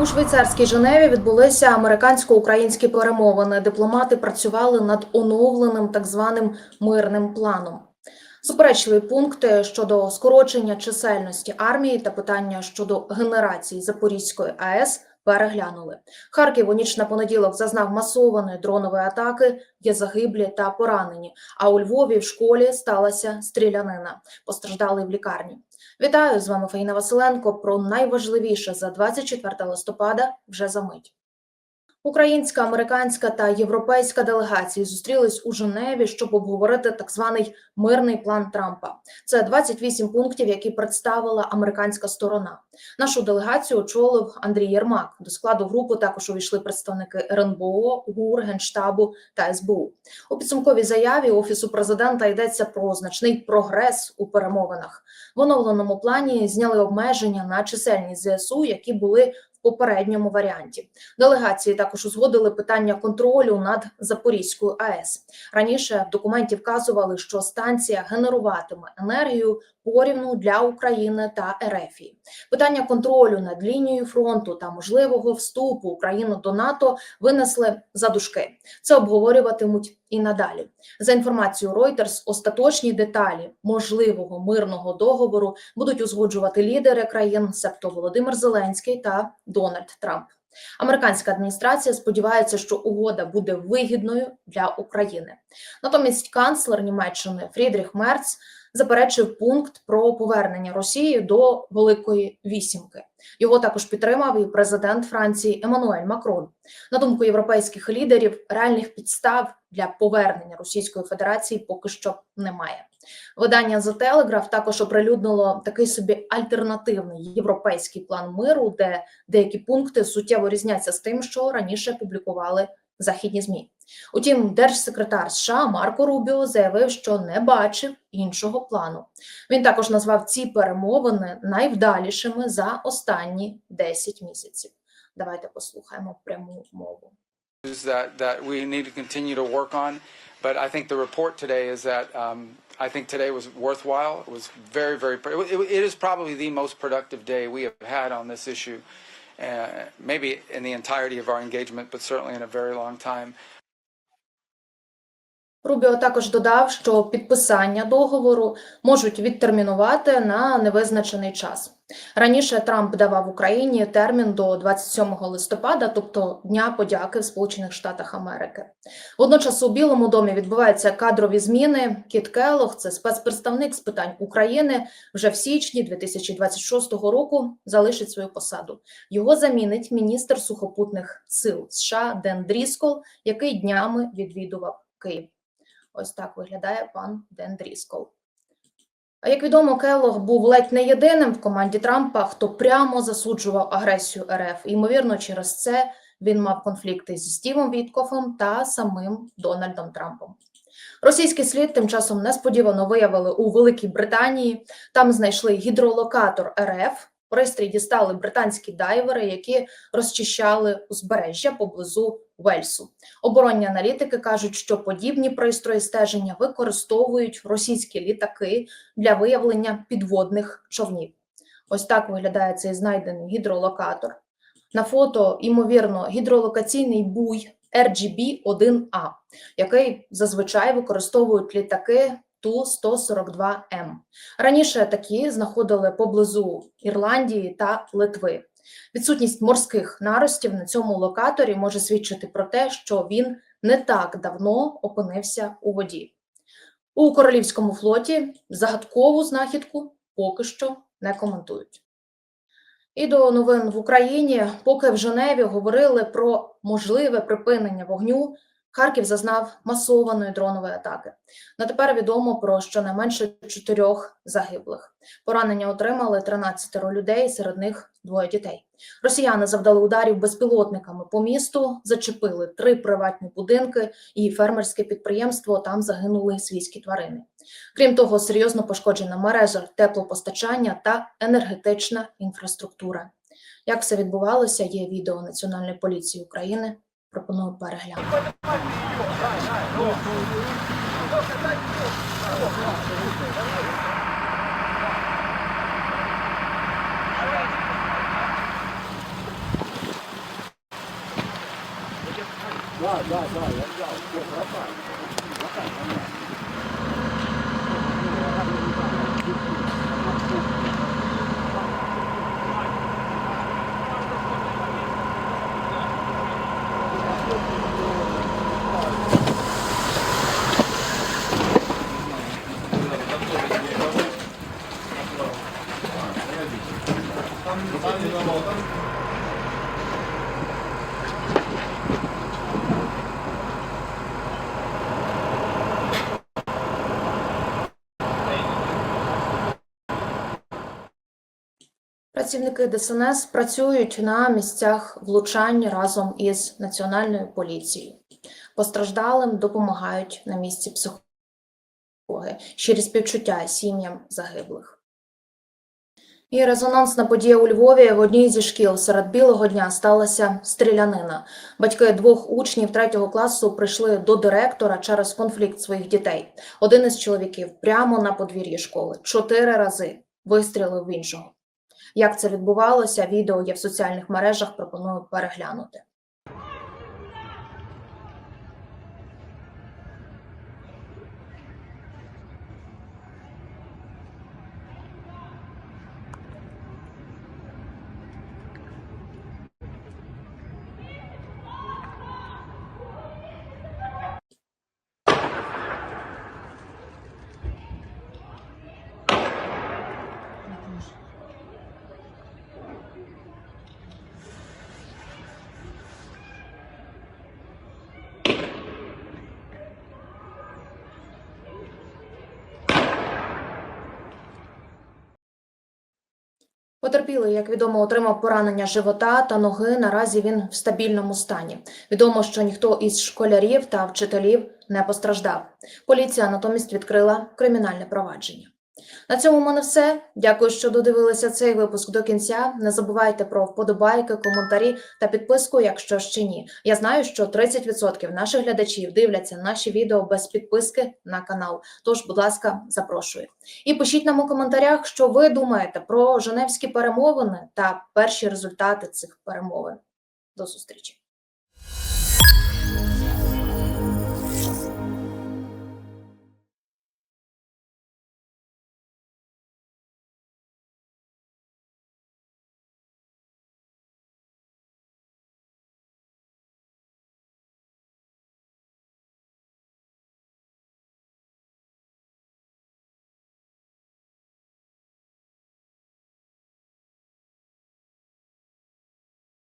У швейцарській Женеві відбулися американсько-українські перемовини. Дипломати працювали над оновленим так званим мирним планом. Суперечливі пункти щодо скорочення чисельності армії та питання щодо генерації Запорізької АЕС переглянули. Харків у ніч на понеділок зазнав масованої дронової атаки, є загиблі та поранені. А у Львові в школі сталася стрілянина. Постраждали в лікарні. Вітаю з вами Фаїна Василенко. Про найважливіше за 24 листопада вже за мить. Українська, американська та європейська делегації зустрілись у Женеві, щоб обговорити так званий мирний план Трампа. Це 28 пунктів, які представила американська сторона. Нашу делегацію очолив Андрій Єрмак. До складу групи також увійшли представники РНБО, ГУР, Генштабу та СБУ. У підсумковій заяві офісу президента йдеться про значний прогрес у перемовинах. В оновленому плані зняли обмеження на чисельність ЗСУ, які були попередньому варіанті. Делегації також узгодили питання контролю над Запорізькою АЕС. Раніше в документі вказували, що станція генеруватиме енергію порівну для України та РФ. Питання контролю над лінією фронту та можливого вступу України до НАТО винесли за дужки. Це обговорюватимуть і надалі. За інформацією Reuters, остаточні деталі можливого мирного договору будуть узгоджувати лідери країн, себто Володимир Зеленський та Дональд Трамп. Американська адміністрація сподівається, що угода буде вигідною для України. Натомість канцлер Німеччини Фрідріх Мерц заперечив пункт про повернення Росії до Великої Вісімки. Його також підтримав і президент Франції Еммануель Макрон. На думку європейських лідерів, реальних підстав для повернення Російської Федерації поки що немає. Видання The Telegraph також оприлюднило такий собі альтернативний європейський план миру, де деякі пункти суттєво різняться з тим, що раніше публікували західні змі. Утім, держсекретар США Марко Рубіо заявив, що не бачив іншого плану. Він також назвав ці перемовини найвдалішими за останні 10 місяців. Давайте послухаємо пряму мову. um, was worthwhile. It was very, very. It, it is probably the most productive day we have had on this issue, uh, Uh, maybe in the entirety of our engagement, but certainly in a very long time. Рубіо також додав, що підписання договору можуть відтермінувати на невизначений час. Раніше Трамп давав Україні термін до 27 листопада, тобто Дня подяки в Сполучених Штатах Америки. Водночас у Білому домі відбуваються кадрові зміни. Кіт Келлог, це спецпредставник з питань України, вже в січні 2026 року залишить свою посаду. Його замінить міністр сухопутних сил США Ден Дріскол, який днями відвідував Київ. Ось так виглядає пан Ден Дріскол. А як відомо, Келлог був ледь не єдиним в команді Трампа, хто прямо засуджував агресію РФ. І, ймовірно, через це він мав конфлікти зі Стівом Віткофом та самим Дональдом Трампом. Російський слід тим часом несподівано виявили у Великій Британії. Там знайшли гідролокатор РФ. Пристрій дістали британські дайвери, які розчищали узбережжя поблизу Вельсу. Оборонні аналітики кажуть, що подібні пристрої стеження використовують російські літаки для виявлення підводних човнів. Ось так виглядає цей знайдений гідролокатор. На фото, ймовірно, гідролокаційний буй RGB-1A, який зазвичай використовують літаки Ту-142М. Раніше такі знаходили поблизу Ірландії та Литви. Відсутність морських наростів на цьому локаторі може свідчити про те, що він не так давно опинився у воді. У королівському флоті загадкову знахідку поки що не коментують. І до новин в Україні, поки в Женеві говорили про можливе припинення вогню, Харків зазнав масованої дронової атаки. На тепер відомо про щонайменше чотирьох загиблих. Поранення отримали 13 людей, серед них двоє дітей. Росіяни завдали ударів безпілотниками по місту, зачепили три приватні будинки і фермерське підприємство. Там загинули свійські тварини. Крім того, серйозно пошкоджена мережа теплопостачання та енергетична інфраструктура. Як все відбувалося, є відео Національної поліції України пропоную переглянути. Да, я взял. Все, хватай. Хватай. Працівники ДСНС працюють на місцях влучань разом із національною поліцією. Постраждалим допомагають на місці психологи, щирі співчуття сім'ям загиблих. І резонансна подія у Львові в одній зі шкіл серед білого дня сталася стрілянина. Батьки двох учнів третього класу прийшли до директора через конфлікт своїх дітей. Один із чоловіків прямо на подвір'ї школи чотири рази вистрілив в іншого. Як це відбувалося, відео є в соціальних мережах. Пропоную переглянути. Потерпілий, як відомо, отримав поранення живота та ноги. Наразі він в стабільному стані. Відомо, що ніхто із школярів та вчителів не постраждав. Поліція натомість відкрила кримінальне провадження. На цьому в мене все. Дякую, що додивилися цей випуск до кінця. Не забувайте про вподобайки, коментарі та підписку, якщо ще ні. Я знаю, що 30% наших глядачів дивляться наші відео без підписки на канал. Тож, будь ласка, запрошую. І пишіть нам у коментарях, що ви думаєте про Женевські перемовини та перші результати цих перемовин. До зустрічі.